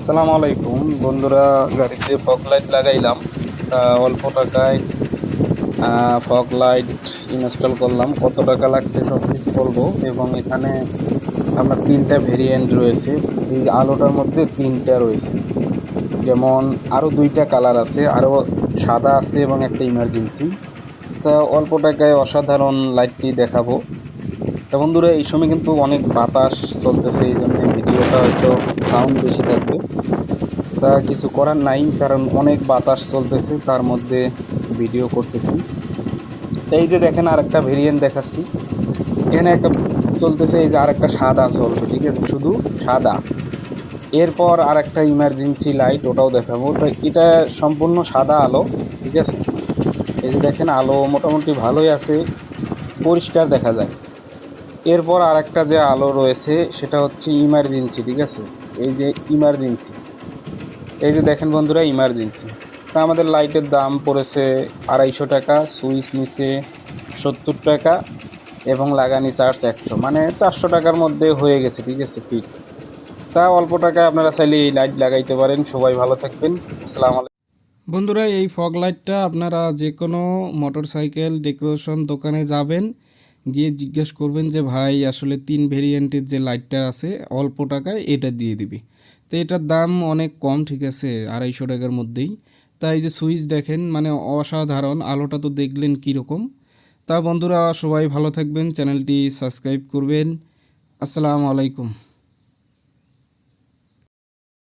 আসসালামু আলাইকুম। বন্ধুরা, গাড়িতে ফগ লাইট লাগাইলাম। অল্প টাকায় ফগ লাইট ইনস্টল করলাম। কত টাকা লাগছে সব কিছু বলব। এবং এখানে আপনার তিনটা ভেরিয়েন্ট রয়েছে। এই আলোটার মধ্যে তিনটা রয়েছে। যেমন আরও দুইটা কালার আছে আরও সাদা আছে এবং একটা ইমার্জেন্সি তা অল্প টাকায় অসাধারণ লাইটটি দেখাবো। তা বন্ধুরা, এই সময় কিন্তু অনেক বাতাস চলতেছে, এই জন্য ভিডিওটা হয়তো সাউন্ড বেশি থাকবে। তা কিছু করার নাই, কারণ অনেক বাতাস চলতেছে, তার মধ্যে ভিডিও করতেছি। এই যে দেখেন আরেকটা ভেরিয়েন্ট দেখাচ্ছি। এখানে একটা চলতেছে, এই যে আরেকটা সাদা চলবে, ঠিক আছে? শুধু সাদা। এরপর আরেকটা ইমার্জেন্সি লাইট ওটাও দেখাবো। তো এটা সম্পূর্ণ সাদা আলো, ঠিক আছে? এই যে দেখেন, আলো মোটামুটি ভালোই আছে। পরিষ্কার দেখা যায়। এরপর আরেকটা যে আলো রয়েছে, সেটা হচ্ছে ইমার্জেন্সি ঠিক আছে? এই যে ইমার্জেন্সি এই যে দেখেন বন্ধুরা ইমার্জেন্সি তা আমাদের লাইটের দাম পড়েছে আড়াইশো টাকা, সুইচ নিচে সত্তর টাকা এবং লাগানি চার্জ একশো। মানে চারশো টাকার মধ্যে হয়ে গেছে, ঠিক আছে ফিক্স তা অল্প টাকায় আপনারা চাইলে এই লাইট লাগাইতে পারেন। সবাই ভালো থাকবেন। আসসালামু আলাইকুম। বন্ধুরা, এই ফগ লাইটটা আপনারা যে কোনো মোটর সাইকেল ডেকোরেশন দোকানে যাবেন। গিয়ে জিজ্ঞেস করবেন যে, ভাই, আসলে তিন ভেরিয়েন্টের যে লাইটটা আছে, অল্প টাকায় এটা দিয়ে দিবি। তো এটার দাম অনেক কম, ঠিক আছে, আড়াইশো টাকার মধ্যেই। তাই যে সুইচ দেখেন মানে অসাধারণ, আলোটা তো দেখলেন কীরকম। তা বন্ধুরা, সবাই ভালো থাকবেন, চ্যানেলটি সাবস্ক্রাইব করবেন। আসসালামু আলাইকুম।